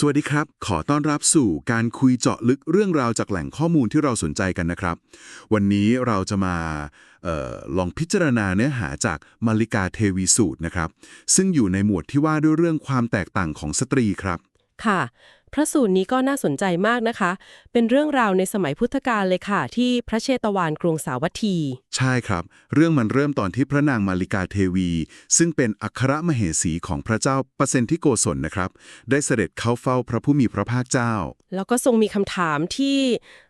สวัสดีครับ ขอต้อนรับสู่การคุยเจาะลึกเรื่องราวจากแหล่งข้อมูลที่เราสนใจกันนะครับ วันนี้เราจะมาออลองพิจารณาเนื้อหาจากมาริกาเทวีสูตรนะครับ ซึ่งอยู่ในหมวดที่ว่าด้วยเรื่องความแตกต่างของสตรีครับ ค่ะ ระสูตรนี้ก็น่าสนใจมากนะคะ เป็นเรื่องราวในสมัยพุทธกาลเลยค่ะ ที่พระเชตวานกรุงสาวัตถี ใช่ครับ เรื่องมันเริ่มตอนที่พระนางมาริกาเทวี ซึ่งเป็นอัครมเหสีของพระเจ้าปเซนทิโกศลนะครับ ได้เสด็จเข้าเฝ้าพระผู้มีพระภาคเจ้า แล้วก็ทรงมีคำถามที่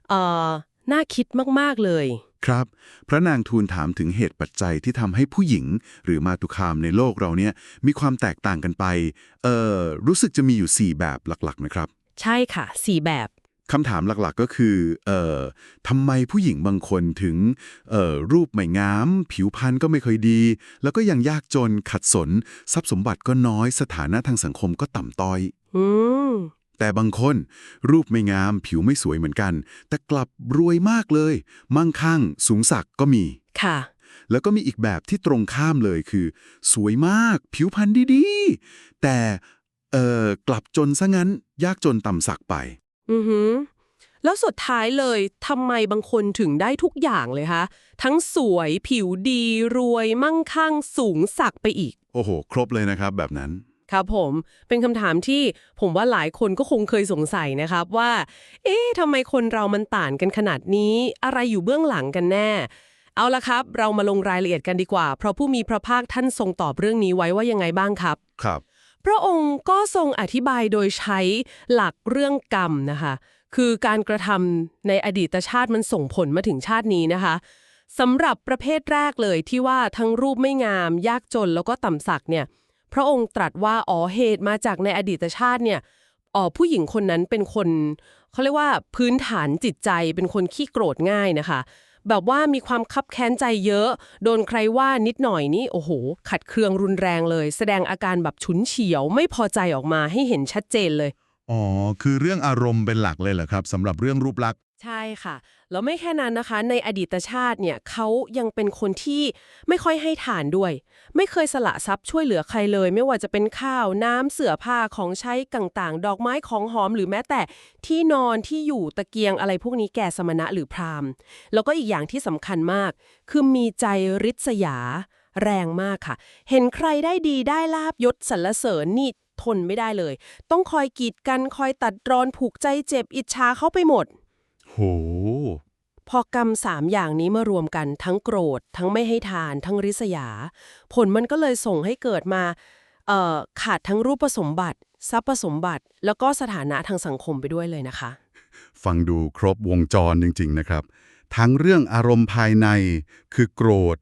เอ่อน่าคิดมาก ๆ เลย ครับ พระนางทูลถามถึงเหตุปัจจัยที่ทำให้ผู้หญิง หรือมาตุคามในโลกเราเนี่ยมีความแตกต่างกันไป เอ่อรู้สึกจะมีอยู่ 4 แบบหลักๆนะครับใช่ค่ะสี่แบบคำถามหลักๆก็คือเอ่อทำไมผู้หญิงบางคนถึงเอ่อรูปไม่งาม ผิวพรรณก็ไม่ค่อยดี แล้วก็ยังยากจนขัดสน ทรัพย์สมบัติก็น้อยสถานะทางสังคมก็ต่ำต้อย อืม แต่บางคนรูปไม่งามผิวไม่สวยเหมือนกัน แต่กลับรวยมากเลย มั่งคั่ง สูงสักดิ์ก็มี ค่ะ แล้วก็มีอีกแบบที่ตรงข้ามเลยคือ สวยมาก ผิวพรรณดีๆ แต่เอ่อกลับจนซะงั้น ยากจนต่ำสักไป อือหือ แล้วสุดท้ายเลยทำไมบางคนถึงได้ทุกอย่างเลยคะทั้งสวยผิวดี รวยมั่งคั่ง สูงสักดิ์ไปอีก โอ้โห ครบเลยนะครับแบบนั้น ครับผม เป็นคำถามที่ผมว่าหลายคนก็คงเคยสงสัยนะครับว่า เอ๊ะทำไมคนเรามันต่างกันขนาดนี้ อะไรอยู่เบื้องหลังกันแน่ เอาละครับ เรามาลงรายละเอียดกันดีกว่า เพราะผู้มีพระภาคท่านทรงตอบเรื่องนี้ไว้ว่ายังไงบ้างครับ ครับ พระองค์ก็ทรงอธิบายโดยใช้หลักเรื่องกรรมนะคะ คือการกระทำในอดีตชาติมันส่งผลมาถึงชาตินี้นะคะสำหรับประเภทแรกเลยที่ว่าทั้งรูปไม่งาม ยากจนแล้วก็ต่ำสักเนี่ยพ ระองค์ตรัสว่าอ๋อเหตุมาจากในอดีตชาติเนี่ยอ๋อผู้หญิงคนนั้นเป็นคนเขาเรียกว่าพื้นฐานจิตใจเป็นคนขี้โกรธง่ายนะคะ แบบว่ามีความคับแค้นใจเยอะ โดนใครว่านิดหน่อยนี่โอ้โห ขัดเคืองรุนแรงเลย แสดงอาการแบบฉุนเฉียวไม่พอใจออกมาให้เห็นชัดเจนเลยอ๋อคือเรื่องอารมณ์เป็นหลักเลยเหรอครับสำหรับเรื่องรูปลักษณ์ใช่ค่ะ แล้วไม่แค่นั้นนะคะ ในอดีตชาติเนี่ยเขายังเป็นคนที่ไม่ค่อยให้ทานด้วย ไม่เคยสละทรัพย์ช่วยเหลือใครเลย ไม่ว่าจะเป็นข้าวน้ำเสื้อผ้าของใช้ต่างๆ ดอกไม้ของหอมหรือแม้แต่ที่นอนที่อยู่ตะเกียงอะไรพวกนี้แก่สมณะหรือพราหมณ์ แล้วก็อีกอย่างที่สำคัญมาก คือมีใจริษยาแรงมากค่ะ เห็นใครได้ดีได้ลาบยศสรรเสริญนี่ทนไม่ได้เลย ต้องคอยกีดกันคอยตัดรอนผูกใจเจ็บอิจฉาเข้าไปหมด โห พอกรรมสามอย่างนี้มารวมกันทั้งโกรธ ทั้งไม่ให้ทาน ทั้งริษยา ผลมันก็เลยส่งให้เกิดมาขาดทั้งรูปสมบัติ ทรัพย์สมบัติ แล้วก็สถานะทางสังคมไปด้วยเลยนะคะ ฟังดูครบวงจรจริง ๆ นะครับ ทั้งเรื่องอารมณ์ภายในคือโกรธ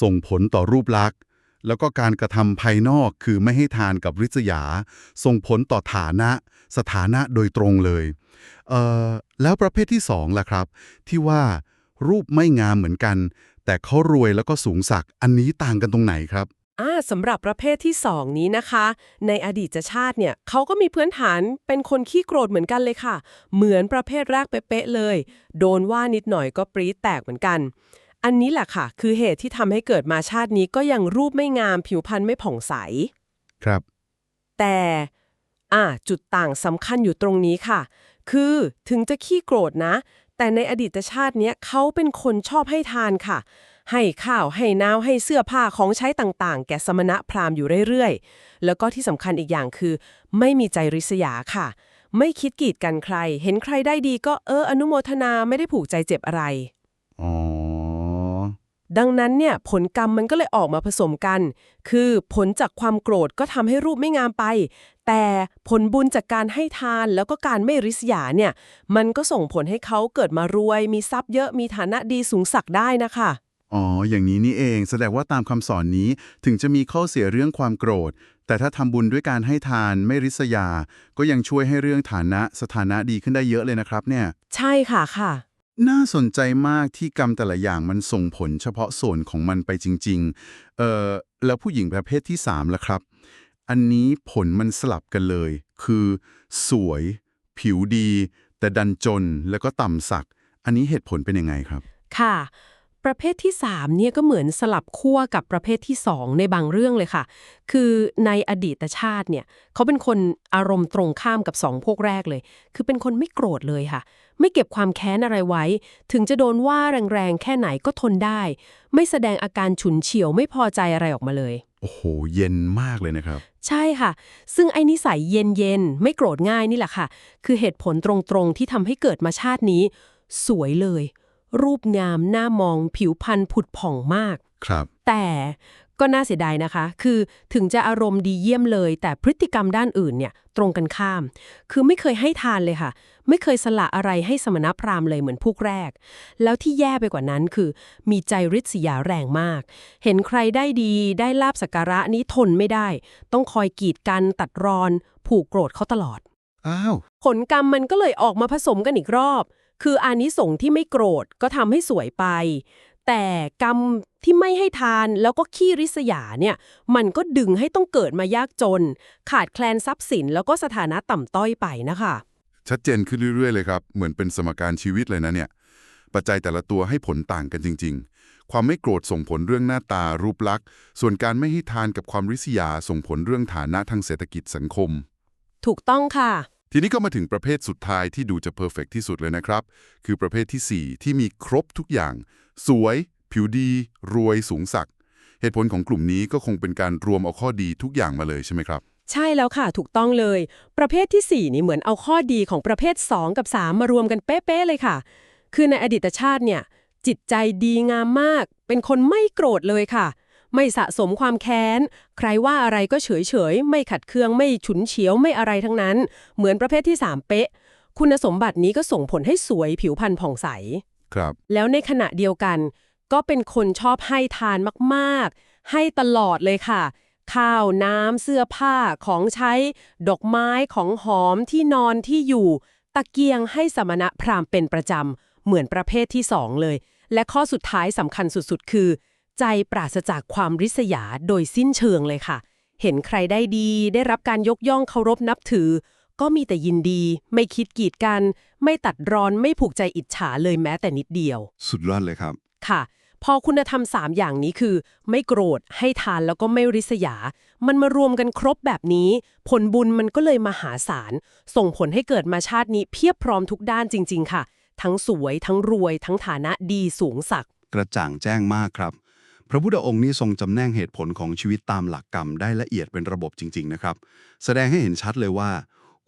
ส่งผลต่อรูปลักษณ์ แล้วก็การกระทำภายนอกคือไม่ให้ทานกับริษยา ส่งผลต่อฐานะ สถานะโดยตรงเลยเอ่อแล้วประเภทที่สองล่ะครับ ที่ว่ารูปไม่งามเหมือนกัน แต่เขารวยแล้วก็สูงสักอันนี้ต่างกันตรงไหนครับอ่าสำหรับประเภทที่2นี้นะคะ ในอดีตชาติเนี่ยเขาก็มีพื้นฐานเป็นคนขี้โกรธเหมือนกันเลยค่ะ เหมือนประเภทแรกเป๊ะเลย โดนว่านิดหน่อยก็ปรี๊ดแตกเหมือนกัน อันนี้แหละค่ะ คือเหตุที่ทำให้เกิดมาชาตินี้ก็ยังรูปไม่งามผิวพรรณไม่ผ่องใส ครับ แต่อ่าจุดต่างสำคัญอยู่ตรงนี้ค่ะ คือถึงจะขี้โกรธนะ แต่ในอดีตชาติเนี้ยเขาเป็นคนชอบให้ทานค่ะ ให้ข้าวให้น้ำให้เสื้อผ้าของใช้ต่างๆ แก่สมณะพราหมณ์อยู่เรื่อยๆ แล้วก็ที่สำคัญอีกอย่างคือ ไม่มีใจริษยาค่ะ ไม่คิดกีดกันใคร เห็นใครได้ดีก็เอออนุโมทนาไม่ได้ผูกใจเจ็บอะไร อ๋อ ดังนั้นเนี่ยผลกรรมมันก็เลยออกมาผสมกัน คือผลจากความโกรธก็ทำให้รูปไม่งามไป แต่ผลบุญจากการให้ทานแล้วก็การไม่ริษยาเนี่ยมันก็ส่งผลให้เขาเกิดมารวย มีทรัพย์เยอะมีฐานะดีสูงสักดิ์ได้นะคะอ๋อ อย่างนี้นี่เอง แสดงว่าตามคำสอนนี้ถึงจะมีข้อเสียเรื่องความโกรธ แต่ถ้าทำบุญด้วยการให้ทานไม่ริษยา ก็ยังช่วยให้เรื่องฐานะสถานะดีขึ้นได้เยอะเลยนะครับเนี่ย ใช่ค่ะค่ะ น่าสนใจมากที่กรรมแต่ละอย่างมันส่งผลเฉพาะส่วนของมันไปจริง ๆ เออแล้วผู้หญิงประเภทที่3ล่ะครับ อันนี้ผลมันสลับกันเลย คือ สวย ผิวดี แต่ดันจนแล้วก็ต่ำสัก อันนี้เหตุผลเป็นยังไงครับ ค่ะ ประเภทที่3เนี่ยก็เหมือนสลับขั้วกับประเภทที่ 2 ในบางเรื่องเลยค่ะ คือในอดีตชาติเนี่ยเขาเป็นคนอารมณ์ตรงข้ามกับสองพวกแรกเลย คือเป็นคนไม่โกรธเลยค่ะ ไม่เก็บความแค้นอะไรไว้ ถึงจะโดนว่าแรงๆ แค่ไหนก็ทนได้ ไม่แสดงอาการฉุนเฉียวไม่พอใจอะไรออกมาเลย โอ้โห เย็นมากเลยนะครับ ใช่ค่ะ ซึ่งไอ้นิสัยเย็นๆ ไม่โกรธง่ายนี่แหละค่ะ คือเหตุผลตรงๆ ที่ทำให้เกิดมาชาตินี้ สวยเลย รูปงามน่ามองผิวพรรณผุดผ่องมาก ครับ แต่ก็น่าเสียดายนะคะ คือถึงจะอารมณ์ดีเยี่ยมเลย แต่พฤติกรรมด้านอื่นเนี่ยตรงกันข้าม คือไม่เคยให้ทานเลยค่ะ ไม่เคยสละอะไรให้สมณพราหมณ์เลยเหมือนพวกแรก แล้วที่แย่ไปกว่านั้นคือ มีใจริษยาแรงมาก เห็นใครได้ดีได้ลาบสักการะนี้ทนไม่ได้ ต้องคอยกีดกันตัดรอน ผูกโกรธเขาตลอด อ้าว ผลกรรมมันก็เลยออกมาผสมกันอีกรอบ คืออานิสงส์ที่ไม่โกรธก็ทำให้สวยไป แต่กรรมที่ไม่ให้ทานแล้วก็ขี้ริษยาเนี่ย มันก็ดึงให้ต้องเกิดมายากจน ขาดแคลนทรัพย์สินแล้วก็สถานะต่ำต้อยไปนะคะ ชัดเจนขึ้นเรื่อยๆเลยครับ เหมือนเป็นสมการชีวิตเลยนะเนี่ย ปัจจัยแต่ละตัวให้ผลต่างกันจริง ๆ ความไม่โกรธส่งผลเรื่องหน้าตารูปลักษณ์ ส่วนการไม่ให้ทานกับความริษยาส่งผลเรื่องฐานะทางเศรษฐกิจสังคม ถูกต้องค่ะ ทีนี้ก็มาถึงประเภทสุดท้ายที่ดูจะเพอร์เฟกที่สุดเลยนะครับ คือประเภททีสี่ 4 ที่มีครบทุกอย่าง สวย ผิวดี รวยสูงสักเหตุผลของกลุ่มนี้ก็คงเป็นการรวมเอาข้อดีทุกอย่างมาเลยใช่ไหมครับ ใช่แล้วค่ะ ถูกต้องเลย ประเภทที่ 4 นี่เหมือนเอาข้อดีของประเภท 2 กับ 3 มารวมกันเป๊ะๆเลยค่ะ คือในอดีตชาติเนี่ยจิตใจดีงามมาก เป็นคนไม่โกรธเลยค่ะ ไม่สะสมความแค้น ใครว่าอะไรก็เฉยๆไม่ขัดเคืองไม่ฉุนเฉียวไม่อะไรทั้งนั้น เหมือนประเภทที่ 3 เป๊ะ คุณสมบัตินี้ก็ส่งผลให้สวยผิวพรรณผ่องใส ครับ แล้วในขณะเดียวกัน ก็เป็นคนชอบให้ทานมากๆ ให้ตลอดเลยค่ะ ข้าวน้ำเสื้อผ้าของใช้ ดอกไม้ของหอมที่นอนที่อยู่ ตะเกียงให้สมณะพราหมณ์เป็นประจำเหมือนประเภทที่สองเลย และข้อสุดท้ายสำคัญสุดๆ คือ ใจปราศจากความริษยาโดยสิ้นเชิงเลยค่ะ เห็นใครได้ดี ได้รับการยกย่องเคารพนับถือ ก็มีแต่ยินดี ไม่คิดกีดกัน ไม่ตัดรอนไม่ผูกใจอิจฉาเลยแม้แต่นิดเดียว สุดยอดเลยครับ ค่ะ พอคุณธรรม3อย่างนี้คือ ไม่โกรธ ให้ทานแล้วก็ไม่ริษยา มันมารวมกันครบแบบนี้ ผลบุญมันก็เลยมหาศาล ส่งผลให้เกิดมาชาตินี้เพียบพร้อมทุกด้านจริง ๆ ค่ะ ทั้งสวย ทั้งรวย ทั้งฐานะดีสูงสักดิ์กระจ่างแจ้งมากครับ พระพุทธองค์นี้ทรงจำแนกเหตุผลของชีวิตตามหลักกรรมได้ละเอียดเป็นระบบจริง ๆ นะครับ แสดงให้เห็นชัดเลยว่า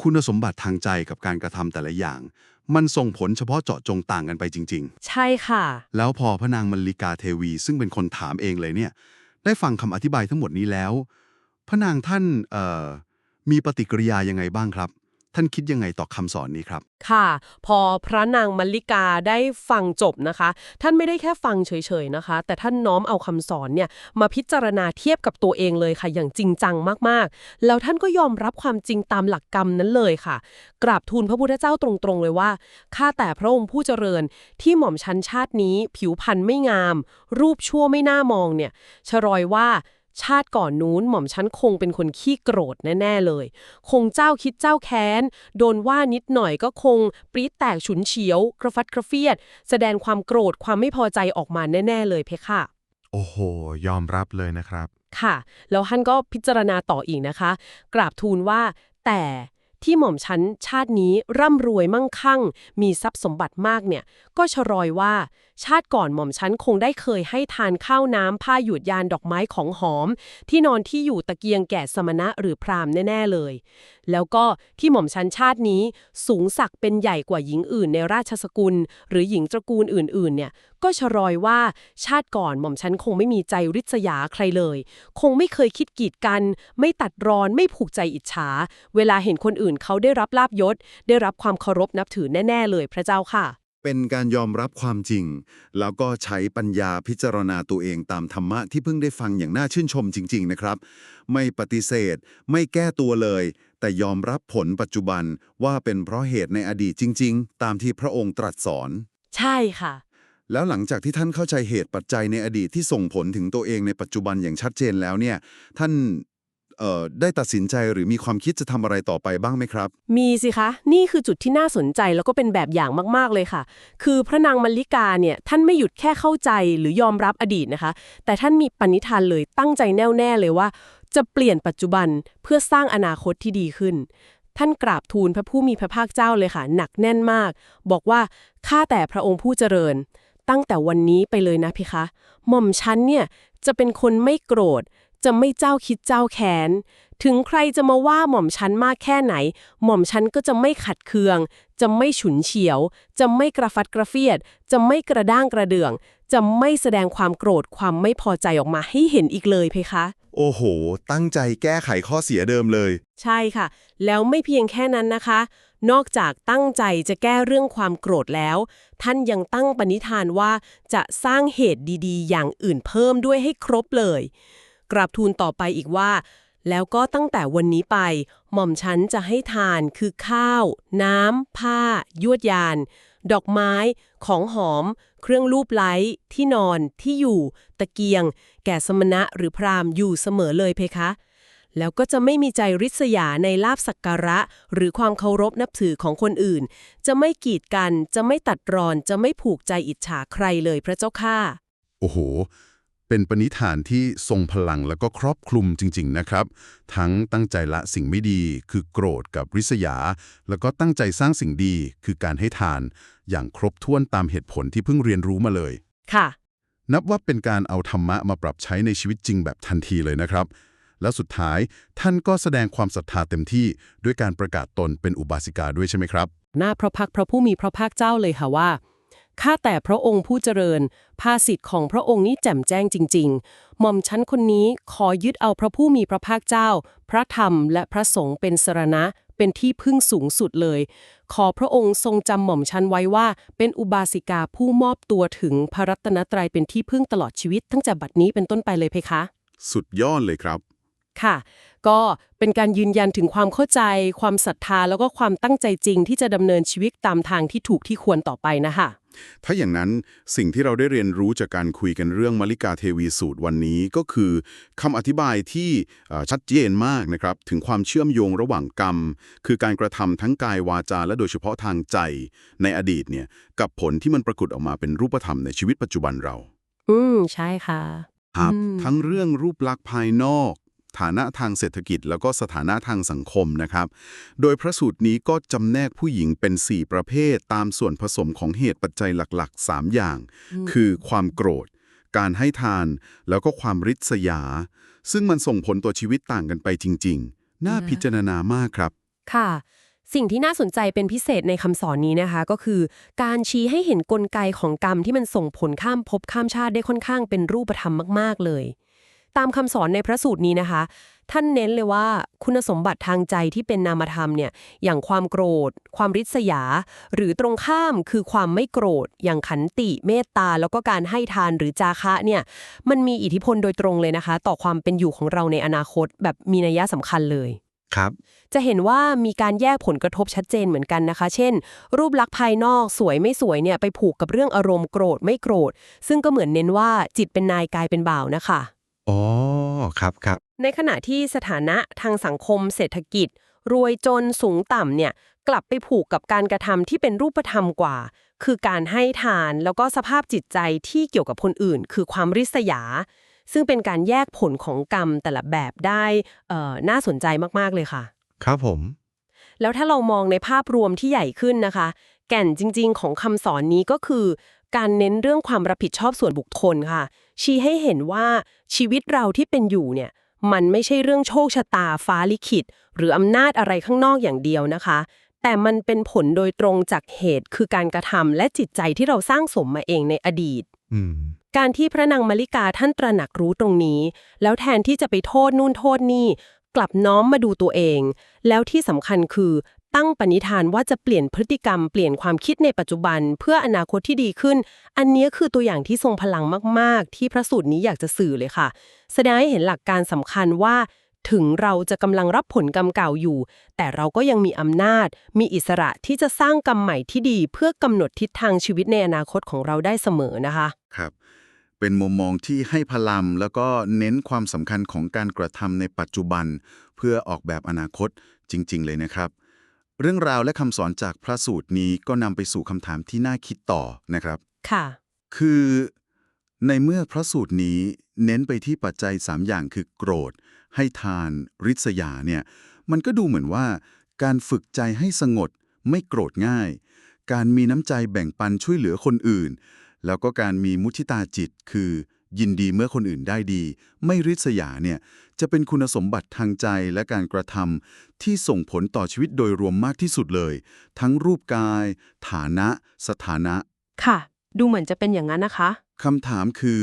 คุณสมบัติทางใจกับการกระทำแต่ละอย่าง มันส่งผลเฉพาะเจาะจงต่างกันไปจริง ใช่ค่ะ ๆ แล้วพอพระนางมัลลิกาเทวี ซึ่งเป็นคนถามเองเลยเนี่ย ได้ฟังคำอธิบายทั้งหมดนี้แล้ว พระนางท่านเอ่อมีปฏิกิริยายังไงบ้างครับ ท่านคิดยังไงต่อคำสอนนี้ครับ ค่ะ พอพระนางมัลลิกาได้ฟังจบนะคะ ท่านไม่ได้แค่ฟังเฉยๆนะคะ แต่ท่านน้อมเอาคำสอนเนี่ยมาพิจารณาเทียบกับตัวเองเลยค่ะ อย่างจริงจังมากๆ แล้วท่านก็ยอมรับความจริงตามหลักกรรมนั้นเลยค่ะ กราบทูลพระพุทธเจ้าตรงๆเลยว่าข้าแต่พระองค์ผู้เจริญที่หม่อมชันชาตินี้ ผิวพรรณไม่งาม รูปชั่วไม่น่ามองเนี่ยชรอยว่า ชาติก่อนนู้นหม่อมชันคงเป็นคนขี้โกรธแน่ ๆ เลย คงเจ้าคิดเจ้าแค้น โดนว่านิดหน่อยก็คงปรี๊ดแตกฉุนเฉียว กระฟัดกระเฟียด แสดงความโกรธความไม่พอใจออกมาแน่ ๆ เลยเพคะ โอ้โห ยอมรับเลยนะครับ ค่ะ แล้วท่านก็พิจารณาต่ออีกนะคะ กราบทูลว่าแต่ ที่หม่อมชั้นชาตินี้ร่ำรวยมั่งคั่ง มีทรัพย์สมบัติมากเนี่ย ก็ชรอยว่า ชาติก่อนหม่อมชั้นคงได้เคยให้ทานข้าวน้ำผ้าหยุดยานดอกไม้ของหอม ที่นอนที่อยู่ตะเกียงแก่สมณะหรือพราหมณ์แน่ ๆเลย แล้วก็ที่หม่อมชั้นชาตินี้สูงศักดิ์เป็นใหญ่กว่าหญิงอื่นในราชสกุล หรือหญิงตระกูลอื่นๆเนี่ย ก็ชรอยว่าชาติก่อนหม่อมชั้นคงไม่มีใจริษยาใครเลย คงไม่เคยคิดกีดกัน ไม่ตัดรอนไม่ผูกใจอิจฉา เวลาเห็นคนอื่นเขาได้รับลาบยศ ได้รับความเคารพนับถือแน่ ๆ เลยพระเจ้าค่ะ เป็นการยอมรับความจริง แล้วก็ใช้ปัญญาพิจารณาตัวเองตามธรรมะที่เพิ่งได้ฟังอย่างน่าชื่นชมจริง ๆ นะครับ ไม่ปฏิเสธ ไม่แก้ตัวเลย แต่ยอมรับผลปัจจุบันว่าเป็นเพราะเหตุในอดีตจริง ๆ ตามที่พระองค์ตรัสสอน ใช่ค่ะ แล้วหลังจากที่ท่านเข้าใจเหตุปัจจัยในอดีตที่ส่งผลถึงตัวเองในปัจจุบันอย่างชัดเจนแล้วเนี่ย ท่านได้ตัดสินใจหรือมีความคิดจะทำอะไรต่อไปบ้างไหมครับ มีสิคะ นี่คือจุดที่น่าสนใจแล้วก็เป็นแบบอย่างมากๆเลยค่ะ คือพระนางมัลลิกาเนี่ยท่านไม่หยุดแค่เข้าใจหรือยอมรับอดีตนะคะ แต่ท่านมีปณิธานเลยตั้งใจแน่วแน่เลยว่า จะเปลี่ยนปัจจุบันเพื่อสร้างอนาคตที่ดีขึ้น ท่านกราบทูลพระผู้มีพระภาคเจ้าเลยค่ะ หนักแน่นมาก บอกว่าข้าแต่พระองค์ผู้เจริญ ตั้งแต่วันนี้ไปเลยนะพี่คะ หม่อมฉันเนี่ยจะเป็นคนไม่โกรธ จะไม่เจ้าคิดเจ้าแค้น ถึงใครจะมาว่าหม่อมฉันมากแค่ไหน หม่อมฉันก็จะไม่ขัดเคือง จะไม่ฉุนเฉียว จะไม่กระฟัดกระเฟียด จะไม่กระด้างกระเดื่อง จะไม่แสดงความโกรธความไม่พอใจออกมาให้เห็นอีกเลยเพคะ โอ้โห ตั้งใจแก้ไขข้อเสียเดิมเลย ใช่ค่ะ แล้วไม่เพียงแค่นั้นนะคะ นอกจากตั้งใจจะแก้เรื่องความโกรธแล้ว ท่านยังตั้งปณิธานว่าจะสร้างเหตุดีๆ อย่างอื่นเพิ่มด้วยให้ครบเลย กราบทูลต่อไปอีกว่า แล้วก็ตั้งแต่วันนี้ไป หม่อมฉันจะให้ทานคือข้าว น้ำ ผ้า ยวดยาน ดอกไม้ ของหอม เครื่องลูบไล้ที่นอน ที่อยู่ ตะเกียง แก่สมณะหรือพราหมณ์อยู่เสมอเลยเพคะ แล้วก็จะไม่มีใจริษยาในลาบสักการะ หรือความเคารพนับถือของคนอื่น จะไม่กีดกัน จะไม่ตัดรอน จะไม่ผูกใจอิจฉาใครเลยพระเจ้าข้าโอ้โห เป็นปณิธานที่ทรงพลังแล้วก็ครอบคลุมจริง ๆ นะครับ ทั้งตั้งใจละสิ่งไม่ดี คือโกรธกับริษยา แล้วก็ตั้งใจสร้างสิ่งดี คือการให้ทาน อย่างครบถ้วนตามเหตุผลที่เพิ่งเรียนรู้มาเลย ค่ะ นับว่าเป็นการเอาธรรมะมาปรับใช้ในชีวิตจริงแบบทันทีเลยนะครับ แล้วสุดท้ายท่านก็แสดงความศรัทธาเต็มที่ด้วยการประกาศตนเป็นอุบาสิกาด้วยใช่ไหมครับ หน้าพระพักตร์พระผู้มีพระภาคเจ้าเลยค่ะว่าข้าแต่พระองค์ผู้เจริญ ภาสิทธิ์ของพระองค์นี้แจ่มแจ้งจริง ๆ หม่อมชั้นคนนี้ขอยึดเอาพระผู้มีพระภาคเจ้า พระธรรมและพระสงฆ์เป็นสรณะ เป็นที่พึ่งสูงสุดเลย ขอพระองค์ทรงจำหม่อมชั้นไว้ว่า เป็นอุบาสิกาผู้มอบตัวถึงพระรัตนตรัยเป็นที่พึ่งตลอดชีวิต ตั้งแต่บัดนี้เป็นต้นไปเลยเพคะ สุดยอดเลยครับ ค่ะ ก็เป็นการยืนยันถึงความเข้าใจ ความศรัทธาแล้วก็ความตั้งใจจริง ที่จะดำเนินชีวิตตามทางที่ถูกที่ควรต่อไปนะคะถ้าอย่างนั้นสิ่งที่เราได้เรียนรู้จากการคุยกันเรื่องมลิกาเทวีสูตรวันนี้ก็คือคำอธิบายที่เอ่อชัดเจนมากนะครับ ถึงความเชื่อมโยงระหว่างกรรม คือการกระทำทั้งกายวาจาและโดยเฉพาะทางใจ ในอดีตเนี่ยกับผลที่มันปรากฏออกมาเป็นรูปธรรมในชีวิตปัจจุบันเรา อืมใช่ค่ะ ครับอืมทั้งเรื่องรูปลักษณ์ภายนอก ฐานะทางเศรษฐกิจแล้วก็สถานะทางสังคมนะครับ โดยพระสูตรนี้ก็จำแนกผู้หญิงเป็น 4 ประเภท ตามส่วนผสมของเหตุปัจจัยหลักๆ 3 อย่าง คือความโกรธ การให้ทาน แล้วก็ความริษยา ซึ่งมันส่งผลต่อชีวิตต่างกันไปจริง ๆ น่านะพิจารณามากครับ ค่ะสิ่งที่น่าสนใจเป็นพิเศษในคำสอนนี้นะคะ ก็คือ การชี้ให้เห็นกลไกของกรรมที่มันส่งผลข้ามภพข้ามชาติได้ค่อนข้างเป็นรูปธรรมมาก ๆ เลย ตามคำสอนในพระสูตรนี้นะคะ ท่านเน้นเลยว่าคุณสมบัติทางใจที่เป็นนามธรรมเนี่ยอย่างความโกรธ ความริษยา หรือตรงข้ามคือความไม่โกรธ อย่างขันติเมตตา แล้วก็การให้ทานหรือจาคะเนี่ยมันมีอิทธิพลโดยตรงเลยนะคะ ต่อความเป็นอยู่ของเราในอนาคต แบบมีนัยสำคัญเลยครับจะเห็นว่ามีการแยกผลกระทบชัดเจนเหมือนกันนะคะ เช่น รูปลักษณ์ภายนอกสวยไม่สวยเนี่ยไปผูกกับเรื่องอารมณ์โกรธไม่โกรธ ซึ่งก็เหมือนเน้นว่าจิตเป็นนายกายเป็นบ่าวนะคะ อ๋อ ครับครับ ในขณะที่สถานะทางสังคมเศรษฐกิจ รวยจนสูงต่ำเนี่ยกลับไปผูกกับการกระทำที่เป็นรูปธรรมกว่า คือการให้ทานแล้วก็สภาพจิตใจที่เกี่ยวกับคนอื่น คือความริษยา ซึ่งเป็นการแยกผลของกรรมแต่ละแบบได้เอ่อน่าสนใจมากๆเลยค่ะ ครับผม แล้วถ้าเรามองในภาพรวมที่ใหญ่ขึ้นนะคะ แก่นจริง ๆ ของคำสอนนี้ก็คือ การเน้นเรื่องความรับผิดชอบส่วนบุคคลค่ะ ชี้ให้เห็นว่าชีวิตเราที่เป็นอยู่เนี่ยมันไม่ใช่เรื่องโชคชะตาฟ้าลิขิต หรืออำนาจอะไรข้างนอกอย่างเดียวนะคะ แต่มันเป็นผลโดยตรงจากเหตุคือการกระทำและจิตใจที่เราสร้างสมมาเองในอดีตอืมการที่พระนางมาริกาท่านตระหนักรู้ตรงนี้ แล้วแทนที่จะไปโทษนู่นโทษนี่ กลับน้อมมาดูตัวเอง แล้วที่สำคัญคือ ตั้งปณิธานว่าจะเปลี่ยนพฤติกรรมเปลี่ยนความคิดในปัจจุบัน เพื่ออนาคตที่ดีขึ้น อันนี้คือตัวอย่างที่ทรงพลังมาก ๆ ที่พระสูตรนี้อยากจะสื่อเลยค่ะ แสดงให้เห็นหลักการสำคัญว่า ถึงเราจะกำลังรับผลกรรมเก่าอยู่ แต่เราก็ยังมีอำนาจ มีอิสระที่จะสร้างกรรมใหม่ที่ดี เพื่อกำหนดทิศทางชีวิตในอนาคตของเราได้เสมอนะคะครับเป็นมุมมองที่ให้พลังแล้วก็เน้นความสำคัญของการกระทำในปัจจุบัน เพื่อออกแบบอนาคตจริง ๆ เลยนะครับ เรื่องราวและคำสอนจากพระสูตรนี้ก็นำไปสู่คำถามที่น่าคิดต่อนะครับ ค่ะ คือในเมื่อพระสูตรนี้เน้นไปที่ปัจจัย 3 อย่างคือโกรธ ให้ทาน ริษยาเนี่ยมันก็ดูเหมือนว่า การฝึกใจให้สงบไม่โกรธง่าย การมีน้ำใจแบ่งปันช่วยเหลือคนอื่น แล้วก็การมีมุทิตาจิตคือ ยินดีเมื่อคนอื่นได้ดี ไม่ริษยาเนี่ยจะเป็นคุณสมบัติทางใจและการกระทำที่ส่งผลต่อชีวิตโดยรวมมากที่สุดเลย ทั้งรูปกาย ฐานะ สถานะ ค่ะ ดูเหมือนจะเป็นอย่างนั้นนะคะคำถามคือ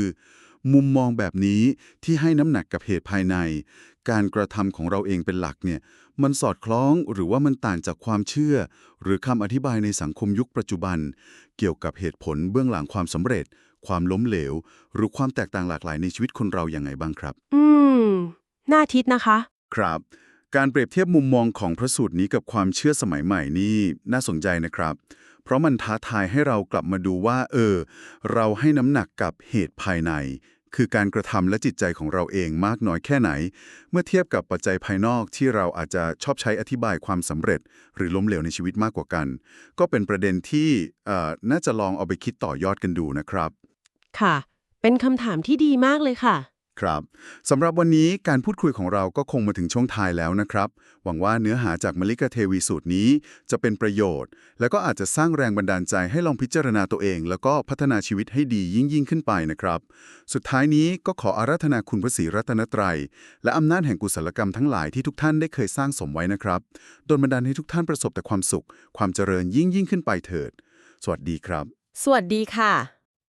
มุมมองแบบนี้ที่ให้น้ำหนักกับเหตุภายใน การกระทำของเราเองเป็นหลักเนี่ยมันสอดคล้องหรือว่ามันต่างจากความเชื่อ หรือคำอธิบายในสังคมยุคปัจจุบัน เกี่ยวกับเหตุผลเบื้องหลังความสำเร็จ ความล้มเหลว หรือความแตกต่างหลากหลายในชีวิตคนเราอย่างไงบ้างครับ อืม น่าทิดนะคะ ครับ การเปรียบเทียบมุมมองของพระสูตรนี้กับความเชื่อสมัยใหม่นี่น่าสนใจนะครับ เพราะมันท้าทายให้เรากลับมาดูว่า เออ เราให้น้ำหนักกับเหตุภายใน คือการกระทำและจิตใจของเราเองมากน้อยแค่ไหน เมื่อเทียบกับปัจจัยภายนอกที่เราอาจจะชอบใช้อธิบายความสำเร็จ หรือล้มเหลวในชีวิตมากกว่ากัน ก็เป็นประเด็นที่เอ่อน่าจะลองเอาไปคิดต่อยอดกันดูนะครับ ค่ะ เป็นคำถามที่ดีมากเลยค่ะ ครับสำหรับวันนี้การพูดคุยของเราก็คงมาถึงช่วงท้ายแล้วนะครับ หวังว่าเนื้อหาจากมลิกาเทวีสูตรนี้จะเป็นประโยชน์ แล้วก็อาจจะสร้างแรงบันดาลใจให้ลองพิจารณาตัวเอง แล้วก็พัฒนาชีวิตให้ดียิ่งยิ่งขึ้นไปนะครับ สุดท้ายนี้ก็ขออาราธนาคุณพระศรีรัตนตรัย และอำนาจแห่งกุศลกรรมทั้งหลายที่ทุกท่านได้เคยสร้างสมไว้นะครับโดนบันดาลให้ทุกท่านประสบแต่ความสุข ความเจริญยิ่งยิ่งขึ้นไปเถิด สวัสดีครับ สวัสดีค่ะ